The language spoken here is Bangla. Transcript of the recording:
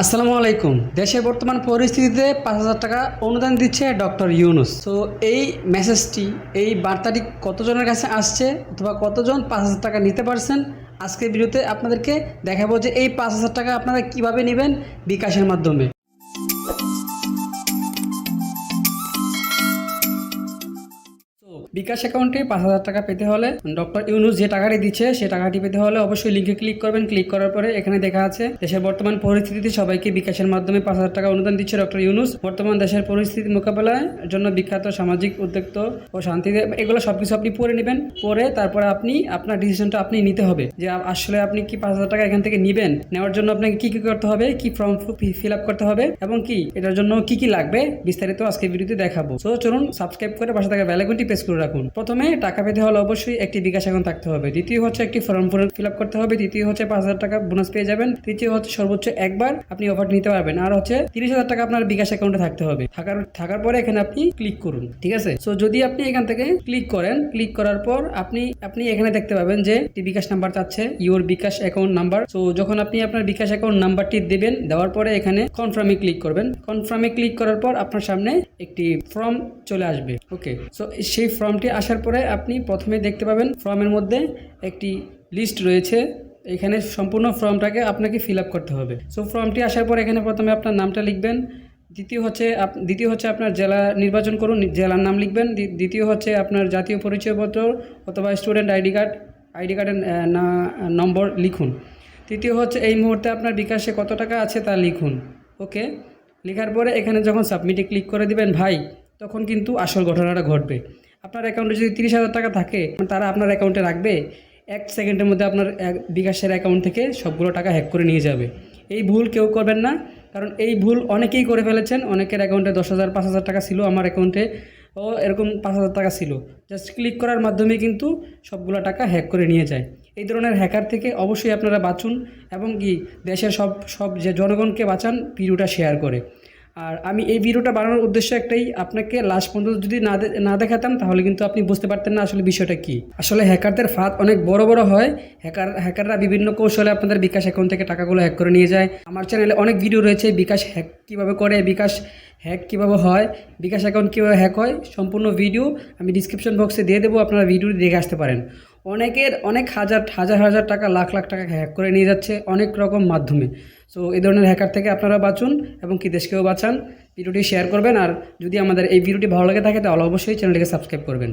আসসালামু আলাইকুম। দেশের বর্তমান পরিস্থিতিতে পাঁচ হাজার টাকা অনুদান দিচ্ছে ডক্টর ইউনুস। তো এই মেসেজটি, এই বার্তাটি কতজনের কাছে আসছে অথবা কতজন পাঁচ হাজার টাকা নিতে পারছেন? আজকের ভিডিওতে আপনাদেরকে দেখাবো যে এই পাঁচ হাজার টাকা আপনারা কীভাবে নেবেন বিকাশের মাধ্যমে। বিকাশ অ্যাকাউন্টে পাঁচ হাজার টাকা পেতে হলে ডক্টর ইউনুস যে টাকাটি দিচ্ছে সে টাকাটি পেতে হলে অবশ্যই লিঙ্কে ক্লিক করবেন। ক্লিক করার পরে এখানে দেখা আছে, দেশের বর্তমান পরিস্থিতিতে সবাইকে বিকাশের মাধ্যমে পাঁচ হাজার টাকা অনুদান দিচ্ছে ডক্টর ইউনুস। বর্তমান দেশের পরিস্থিতি মোকাবেলায় জন্য বিখ্যাত সামাজিক উদ্যোক্ত ও শান্তিতে এগুলো সব কিছু আপনি পড়ে নেবেন। পরে তারপরে আপনি, আপনার ডিসিশনটা আপনি নিতে হবে যে আসলে আপনি কি পাঁচ হাজার টাকা এখান থেকে নেবেন? নেওয়ার জন্য আপনাকে কি কি করতে হবে? কি ফর্ম ফিল আপ করতে হবে? এবং কি? এটার জন্য কি কি লাগবে? বিস্তারিত আজকে ভিডিওতে দেখাবো। তো চলুন সাবস্ক্রাইব করে পাশে থাকা বেলাইকনটি প্রেস করে রাখুন। প্রথমে টাকা পেতে হলে অবশ্যই একটি বিকাশ অ্যাকাউন্ট থাকতে হবে। দ্বিতীয় হচ্ছে একটি ফর্ম ফিল আপ করতে হবে। তৃতীয় হচ্ছে পাঁচ হাজার টাকা বোনাস পেয়ে যাবেন। তৃতীয় হচ্ছে সর্বোচ্চ একবার আপনি অফার নিতে পারবেন। আর হচ্ছে তিরিশ হাজার টাকা আপনার বিকাশ অ্যাকাউন্টে থাকতে হবে। থাকার থাকার পরে এখানে আপনি ক্লিক করুন, ঠিক আছে? সো যদি আপনি এখান থেকে ক্লিক করেন ক্লিক করার পর আপনি আপনি এখানে দেখতে পাবেন যে একটি বিকাশ নাম্বার চাচ্ছে your bKash account number so যখন আপনি আপনার বিকাশ অ্যাকাউন্ট নাম্বারটি দেবেন, দেওয়ার পরে এখানে কনফার্মে ক্লিক করবেন। কনফার্মে ক্লিক করার পর আপনার সামনে একটি ফর্ম চলে আসবে। ওকে সো সেই ফর্মটি আসার পরে আপনি প্রথমে দেখতে পাবেন ফর্মের মধ্যে একটি লিস্ট রয়েছে। এখানে সম্পূর্ণ ফর্মটাকে আপনাকে ফিল আপ করতে হবে। সো ফর্মটি আসার পর এখানে প্রথমে আপনার নামটা লিখবেন। দ্বিতীয় হচ্ছে দ্বিতীয় হচ্ছে আপনার জেলা নির্বাচন করুন, জেলার নাম লিখবেন। দ্বিতীয় হচ্ছে আপনার জাতীয় পরিচয়পত্র অথবা স্টুডেন্ট আইডি কার্ড আইডি কার্ডের না, নম্বর লিখুন। তৃতীয় হচ্ছে এই মুহূর্তে আপনার বিকাশে কত টাকা আছে তা লিখুন। ওকে লেখার পরে এখানে যখন সাবমিটে ক্লিক করে দিবেন ভাই, তখন কিন্তু আসল ঘটনাটা ঘটবে। আপনার অ্যাকাউন্টে যদি তিরিশ হাজার টাকা থাকে, তারা আপনার অ্যাকাউন্টে রাখবে, এক সেকেন্ডের মধ্যে আপনার বিকাশের অ্যাকাউন্ট থেকে সবগুলো টাকা হ্যাক করে নিয়ে যাবে। এই ভুল কেউ করবেন না, কারণ এই ভুল অনেকেই করে ফেলেছেন। অনেকের অ্যাকাউন্টে দশ হাজার, পাঁচ হাজার টাকা ছিল আমার অ্যাকাউন্টে ও এরকম পাঁচ হাজার টাকা ছিল। জাস্ট ক্লিক করার মাধ্যমে কিন্তু সবগুলো টাকা হ্যাক করে নিয়ে যায়। এই ধরনের হ্যাকার থেকে অবশ্যই আপনারা বাঁচুন এবং কি দেশের সব সব যে জনগণকে বাঁচান, ভিডিওটা শেয়ার করে। আর আমি এই ভিডিওটা বানানোর উদ্দেশ্য একটাই, আপনাকে লাস্ট পর্যন্ত যদি না না দেখাতাম, তাহলে কিন্তু আপনি বুঝতে পারতেন না আসলে বিষয়টা কি। আসলে হ্যাকারদের ফাঁদ অনেক বড় বড় হয়। হ্যাকার হ্যাকাররা বিভিন্ন কৌশলে আপনাদের বিকাশ অ্যাকাউন্ট থেকে টাকাগুলো হ্যাক করে নিয়ে যায়। আমার চ্যানেলে অনেক ভিডিও রয়েছে, বিকাশ হ্যাক কীভাবে করে, বিকাশ হ্যাক কীভাবে হয়, বিকাশ অ্যাকাউন্ট কীভাবে হ্যাক হয়, সম্পূর্ণ ভিডিও আমি ডিসক্রিপশন বক্সে দিয়ে দেবো, আপনারা ভিডিওটি দেখে আসতে পারেন। অনেকের অনেক হাজার হাজার হাজার টাকা, লাখ লাখ টাকা হ্যাক করে নিয়ে যাচ্ছে অনেক রকম মাধ্যমে। সো এই ধরনের হ্যাকার থেকে আপনারা বাঁচুন এবং কি দেশকেও বাঁচান। ভিডিওটি শেয়ার করবেন আর যদি আমাদের এই ভিডিওটি ভালো লাগে থাকে তাহলে অবশ্যই চ্যানেলটিকে সাবস্ক্রাইব করবেন।